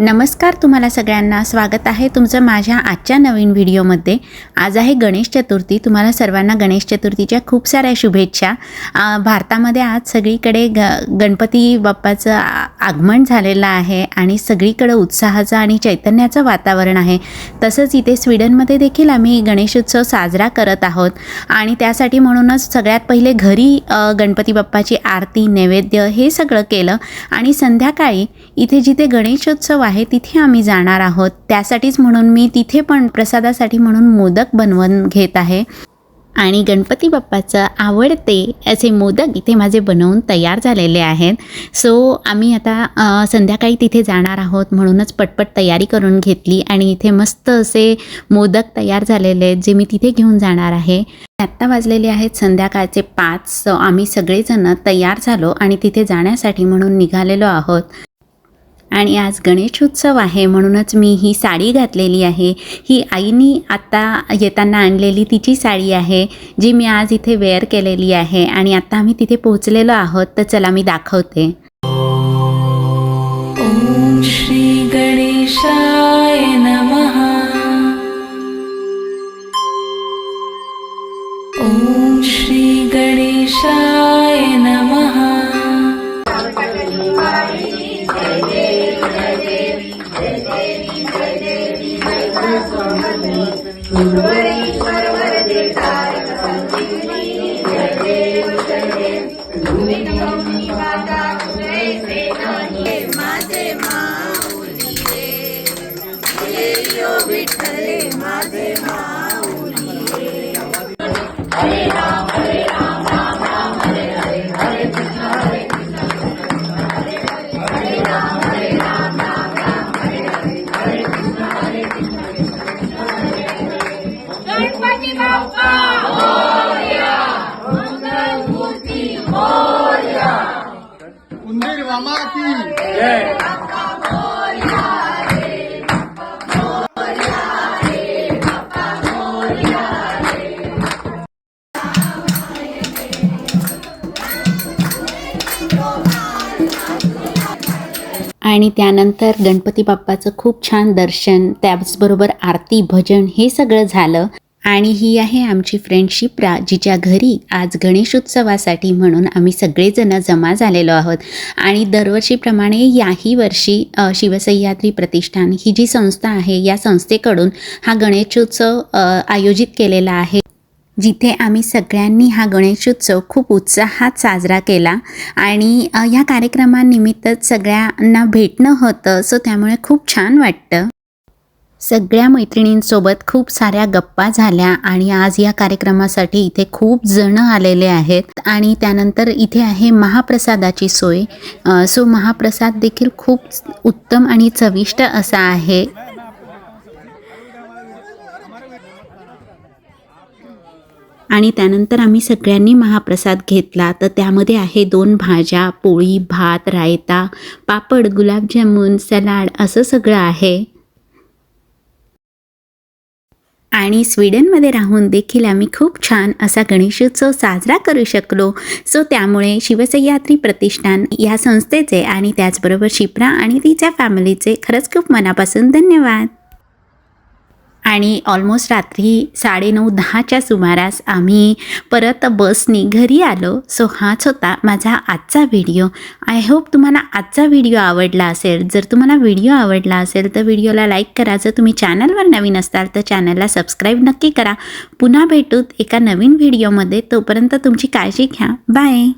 नमस्कार तुम्हाला सगळ्यांना. स्वागत आहे तुमचं माझ्या आजच्या नवीन व्हिडिओमध्ये. आज आहे गणेश चतुर्थी. तुम्हाला सर्वांना गणेश चतुर्थीच्या खूप साऱ्या शुभेच्छा. भारतामध्ये आज सगळीकडे ग गणपती बाप्पाचं आ- आगमन झालेलं आहे आणि सगळीकडे उत्साहाचं आणि चैतन्याचं वातावरण आहे. तसंच इथे स्वीडनमध्ये देखील आम्ही गणेशोत्सव साजरा करत आहोत. आणि त्यासाठी म्हणूनच सगळ्यात पहिले घरी गणपती बाप्पाची आरती नैवेद्य हे सगळं केलं. आणि संध्याकाळी इथे जिथे गणेशोत्सव आहे तिथे आम्ही जाणार आहोत. त्यासाठीच म्हणून मी तिथे पण प्रसादासाठी म्हणून मोदक बनवून घेत आहे. आणि गणपती बाप्पाचं आवडते असे मोदक इथे माझे बनवून तयार झालेले आहेत. सो आम्ही आता संध्याकाळी तिथे जाणार आहोत म्हणूनच पटपट तयारी करून घेतली आणि इथे मस्त असे मोदक तयार झालेले आहेत जे मी तिथे घेऊन जाणार आहे. आत्ता वाजलेले आहेत संध्याकाळचे पाच. सो आम्ही सगळेजण तयार झालो आणि तिथे जाण्यासाठी म्हणून निघालेलो आहोत. आणि आज गणेशोत्सव आहे म्हणूनच मी ही साडी घातलेली आहे. ही आईनी आत्ता येताना आणलेली तिची साडी आहे जी मी आज इथे वेअर केलेली आहे आणि आत्ता आम्ही तिथे पोहोचलेलो आहोत तर चला मी दाखवते. ॐ श्रीगणेशाय नमः. ॐ श्रीगणेशाय नमः गणपती आणि त्यानंतर गणपती बाप्पाचं खूप छान दर्शन त्याचबरोबर आरती भजन हे सगळं झालं. आणि ही आहे आमची फ्रेंड शिप्रा जिच्या घरी आज गणेशोत्सवासाठी म्हणून आम्ही सगळेजण जमा झालेलो आहोत. आणि दरवर्षीप्रमाणे याही वर्षी शिवसह्याद्री प्रतिष्ठान ही जी संस्था आहे या संस्थेकडून हा गणेशोत्सव आयोजित केलेला आहे. जिथे आम्ही सगळ्यांनी हा गणेशोत्सव खूप उत्साहात साजरा केला. आणि ह्या या कार्यक्रमानिमित्तच सगळ्यांना भेटणं होतं सो त्यामुळे खूप छान वाटतं. सगळ्या मैत्रिणींसोबत खूप साऱ्या गप्पा झाल्या आणि आज या कार्यक्रमासाठी इथे खूप जण आलेले आहेत. आणि त्यानंतर इथे आहे महाप्रसादाची सोय. सो महाप्रसाद देखील खूप उत्तम आणि चविष्ट असा आहे. आणि त्यानंतर आम्ही सगळ्यांनी महाप्रसाद घेतला. तर त्यामध्ये आहे दोन भाज्या पोळी भात रायता पापड गुलाबजामुन सलाड असं सगळं आहे. आणि स्वीडनमध्ये राहून देखील आम्ही खूप छान असा गणेशोत्सव साजरा करू शकलो. सो त्यामुळे शिवसह्याद्री प्रतिष्ठान या संस्थेचे आणि त्याचबरोबर शिप्रा आणि तिच्या फॅमिलीचे खरंच खूप मनापासून धन्यवाद. आणि ऑलमोस्ट रात्री साडेनऊ दहाच्या सुमारास आम्ही परत बसनी घरी आलो. सो हाच होता माझा आजचा व्हिडिओ आय होप तुम्हाला आजचा व्हिडिओ आवडला असेल. जर तुम्हाला व्हिडिओ आवडला असेल तर व्हिडिओला लाईक करा. जर तुम्ही चॅनलवर नवीन असाल तर चॅनलला सबस्क्राईब नक्की करा. पुन्हा भेटूत एका नवीन व्हिडिओमध्ये तोपर्यंत तुमची काळजी घ्या. बाय